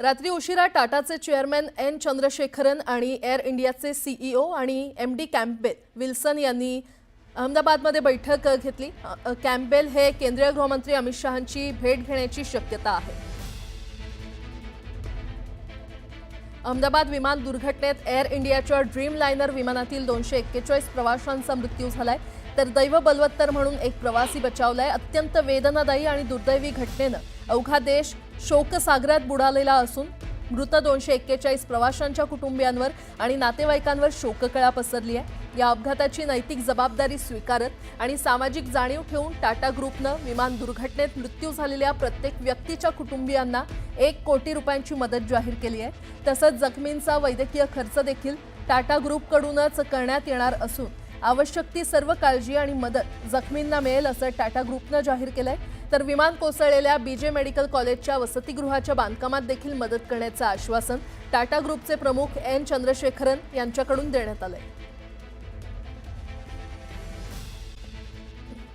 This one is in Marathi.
रात्री उशिरा टाटाचे चेअरमॅन एन चंद्रशेखरन आणि एअर इंडियाचे सीईओ आणि एम डी कॅम्पबेल विल्सन यांनी अहमदाबादमध्ये बैठक घेतली. कॅम्पबेल हे केंद्रीय गृहमंत्री अमित शहांची भेट घेण्याची शक्यता आहे. अहमदाबाद विमान दुर्घटनेत एअर इंडियाच्या ड्रीम लायनर विमानातील दोनशे एक्केचाळीस प्रवाशांचा मृत्यू झालाय. तर दैव बलवत्तर म्हणून एक प्रवासी बचावलाय. अत्यंत वेदनादायी आणि दुर्दैवी घटनेनं अवघा देश शोकसागरात बुडालेला असून मृत दोनशे एक्केचाळीस प्रवाशांच्या कुटुंबियांवर आणि नातेवाईकांवर शोककळा पसरली आहे या अपघाताची नैतिक जबाबदारी स्वीकारत आणि सामाजिक जाणीव ठेवून टाटा ग्रुपनं विमान दुर्घटनेत मृत्यू झालेल्या प्रत्येक व्यक्तीच्या कुटुंबियांना एक कोटी रुपयांची मदत जाहीर केली आहे तसंच जखमींचा वैद्यकीय खर्च देखील टाटा ग्रुपकडूनच करण्यात येणार असून आवश्यक ती सर्व काळजी आणि मदत जखमींना मिळेल असं टाटा ग्रुपनं जाहीर केलंय. तर विमान कोसळलेल्या बीजे मेडिकल कॉलेजच्या वसतिगृहाच्या बांधकामात देखील मदत करण्याचं आश्वासन टाटा ग्रुपचे प्रमुख एन चंद्रशेखरन यांच्याकडून देण्यात आलंय.